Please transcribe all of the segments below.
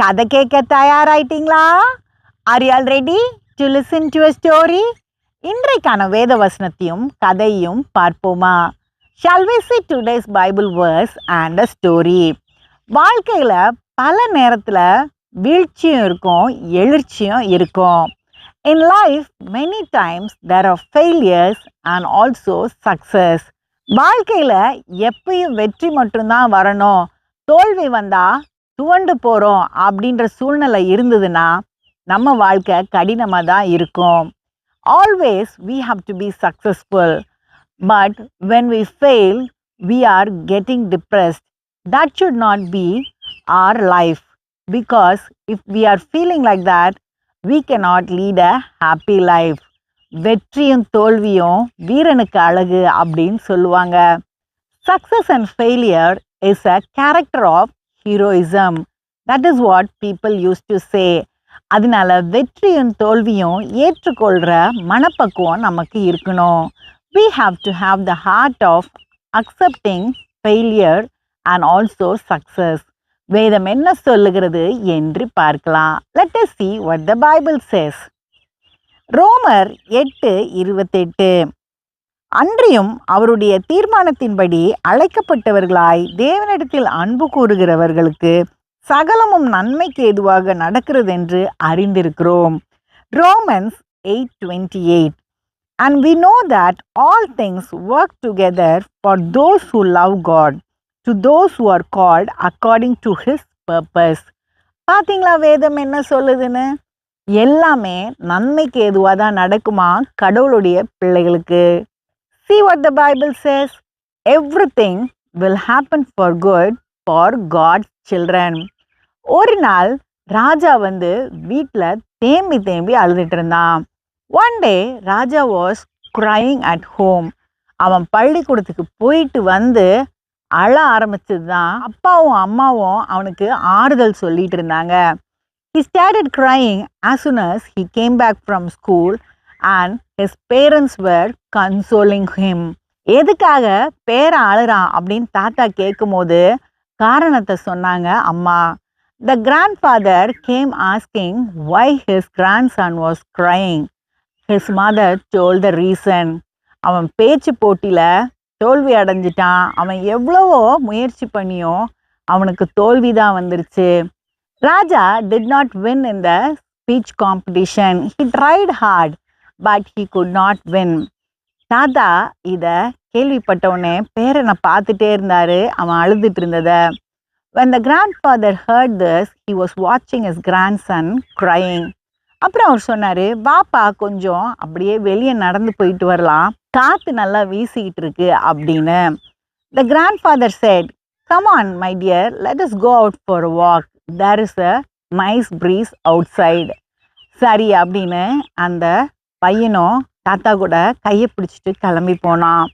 கதை கேட்க தயாராயிட்டீங்களா? Are you all ready to listen to a story இன்றைக்கான வேத வசனத்தையும் கதையும் பார்ப்போமா? Shall we see today's Bible verse and a story வாழ்க்கையில் பல நேரத்தில் வீழ்ச்சியும் இருக்கும் எழுச்சியும் இருக்கும். In life many times there are failures and also success வாழ்க்கையில் எப்பயும் வெற்றி மட்டும்தான் வரணும். தோல்வி வந்தால் துவண்டு போகிறோம் அப்படின்ற சூழ்நிலை இருந்ததுன்னா நம்ம வாழ்க்கை கடினமாக தான் இருக்கும் always we have to be successful but when we fail we are getting depressed that should not be our life because if we are feeling like that we can not lead a happy life வெற்றியும் தோல்வியும் வீரனுக்கு அழகு அப்படின்னு சொல்லுவாங்க success and failure is a character of heroism that is what people use to say அதனால வெற்றியும் தோல்வியும் ஏற்றுக்கொள்கிற மனப்பக்குவம் நமக்கு இருக்கணும். We have to have the heart of accepting failure and also success வேதம் என்ன சொல்லுகிறது என்று பார்க்கலாம். Let us see what the Bible says. ரோமர் எட்டு இருபத்தெட்டு. அன்றியும் அவருடைய தீர்மானத்தின்படி அழைக்கப்பட்டவர்களாய் தேவனிடத்தில் அன்பு கூறுகிறவர்களுக்கு சகலமும் நன்மைக்கு ஏதுவாக நடக்கிறது என்று அறிந்திருக்கிறோம். Romans eight twenty eight. And we know that all things work together for those who love God to those who are called according to his purpose பார்த்தீங்களா வேதம் என்ன சொல்லுதுன்னு? எல்லாமே நன்மைக்கு ஏதுவாக தான் நடக்குமா? கடவுளுடைய பிள்ளைகளுக்கு. See what the Bible says. Everything will happen for good for God's children. ஒரு நாள் ராஜா வந்து வீட்டில் தேம்பி தேம்பி அழுதுட்டு இருந்தான் one day Raja was crying at home அவன் பள்ளிக்கூடத்துக்கு போயிட்டு வந்து அழ ஆரம்பிச்சது தான் அப்பாவும் அம்மாவும் அவனுக்கு ஆறுதல் சொல்லிட்டு இருந்தாங்க he started crying as soon as he came back from school and his parents were consoling him எதுக்காக பேர அழுறான் அப்படின்னு தாத்தா கேட்கும்போது காரணத்தை சொன்னாங்க அம்மா. The grandfather came asking why his grandson was crying his mother told the reason அவன் பேச்சு போட்டியில் தோல்வி அடைஞ்சிட்டான். அவன் எவ்வளவோ முயற்சி பண்ணியும் அவனுக்கு தோல்வி தான் வந்துருச்சு. Raja did not win in the speech competition he tried hard but he could not win தாத்தா இதை கேள்விப்பட்டவுடனே பேரனை பார்த்துட்டே இருந்தார். அவன் அழுதுட்டு இருந்ததை. When the grandfather heard this he was வாட்சிங் இஸ் கிராண்ட் சன் க்ரைங் அப்புறம் அவர் சொன்னார் வாப்பா கொஞ்சம் அப்படியே வெளியே நடந்து போயிட்டு வரலாம். காற்று நல்லா வீசிக்கிட்டு இருக்கு அப்படின்னு. The grandfather said come my dear let us go out for walk there is a nice breeze outside சரி அப்படின்னு அந்த பையனும் தாத்தா கூட கையை பிடிச்சிட்டு கிளம்பி போனான்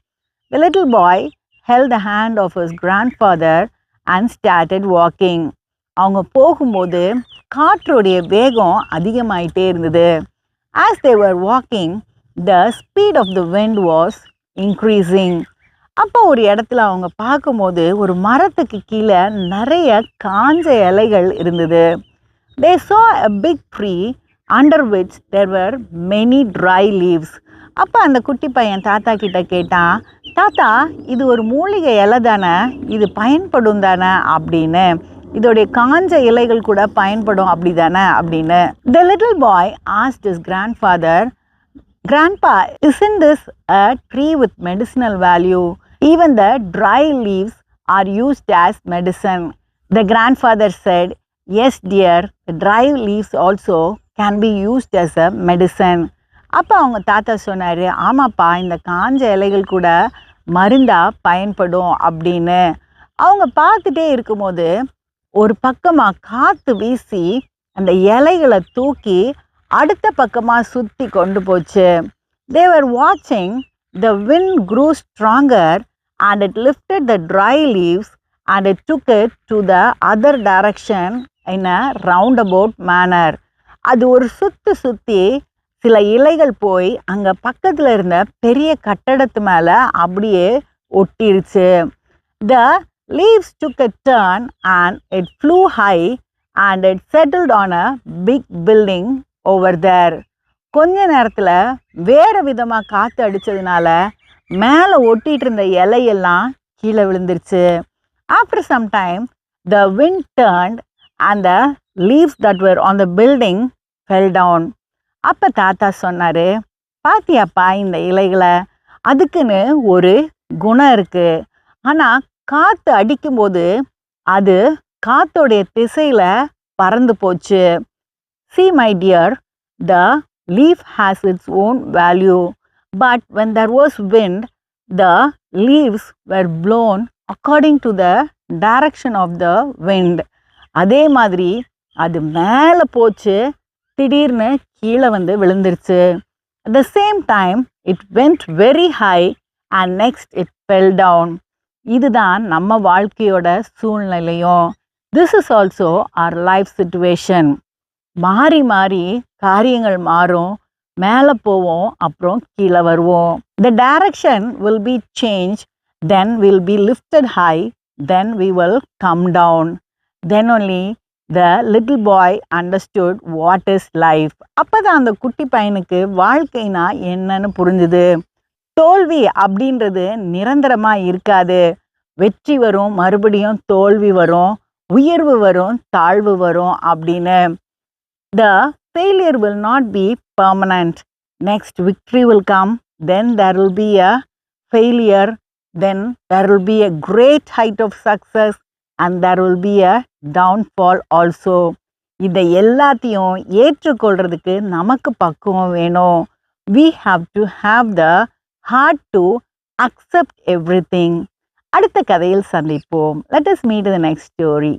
little boy held the hand of his grandfather and started walking அவங்க போகும்போது காற்றுடைய வேகம் அதிகமாயிட்டே இருந்தது as they were walking the speed of the wind was increasing அப்போ ஒரு இடத்துல அவங்க பார்க்கும்போது ஒரு மரத்துக்கு கீழே நிறைய காஞ்ச இலைகள் இருந்தது they saw a big tree under which there many dry leaves அப்போ அந்த குட்டி பையன் தாத்தா கிட்ட கேட்டான் தாத்தா இது ஒரு மூலிகை இலை தானே இது பயன்படும் தானே அப்படின்னு இதோடைய காஞ்ச இலைகள் கூட பயன்படும் அப்படி தானே அப்படின்னு the little boy asked his grandfather grandpa isn't this a tree with medicinal value even the dry leaves are used as medicine the grandfather said yes dear dry leaves also can be used as a medicine அப்போ அவங்க தாத்தா சொன்னார் ஆமாப்பா இந்த காஞ்ச இலைகள் கூட மருந்தாக பயன்படும் அப்படின்னு. அவங்க பார்த்துட்டே இருக்கும்போது ஒரு பக்கமாக காற்று வீசி அந்த இலைகளை தூக்கி அடுத்த பக்கமாக சுற்றி கொண்டு போச்சு. தேவர் வாட்சிங் the wind grew stronger and it lifted the dry leaves and it took it to the other direction in a round about manner அது ஒரு சுற்று சுற்றி சில இலைகள் போய் அங்கே பக்கத்தில் இருந்த பெரிய கட்டடத்து மேலே அப்படியே ஒட்டிருச்சு. The leaves took a turn and it flew high and it settled on a big building over there கொஞ்ச நேரத்தில் வேறு விதமாக காற்று அடித்ததுனால மேலே ஒட்டிகிட்டு இருந்த இலையெல்லாம் கீழே விழுந்துருச்சு. After some time the wind turned and the leaves that were on the building fell down அப்போ தாத்தா சொன்னார் பாத்தியாப்பா இந்த இலைகளை அதுக்குன்னு ஒரு குணம் இருக்குது ஆனால் காற்று அடிக்கும்போது அது காத்தோடைய திசையில் பறந்து போச்சு. See my dear the leaf has its own value but when there was wind the leaves were blown according to the direction of the wind அதே மாதிரி அது மேலே போச்சு. திடீர்னு கீழே வந்து விழுந்துருச்சு. At the same time it went very high and next it fell down இதுதான் நம்ம வாழ்க்கையோட சூழ்நிலையும். This is also our life situation மாறி மாறி காரியங்கள் மாறும். மேலே போவோம் அப்புறம் கீழே வருவோம். The direction will be change then will be lifted high then we will come down then only the little boy understood what is life அப்போ தான் அந்த குட்டி பையனுக்கு வாழ்க்கைனா என்னன்னு புரிஞ்சுது. தோல்வி அப்படின்றது நிரந்தரமாக இருக்காது. வெற்றி வரும் மறுபடியும் தோல்வி வரும் உயர்வு வரும் தாழ்வு வரும் அப்படின்னு. The failure will not be permanent next victory will come then there will be a failure then there will be a great height of success and there will be a downfall also இதை எல்லாத்தையும் ஏற்றுக்கொள்றதுக்கு நமக்கு பக்குவம் வேணும். We have to have the heart to accept everything அடுத்த கதையில் சந்திப்போம். Let us meet the next story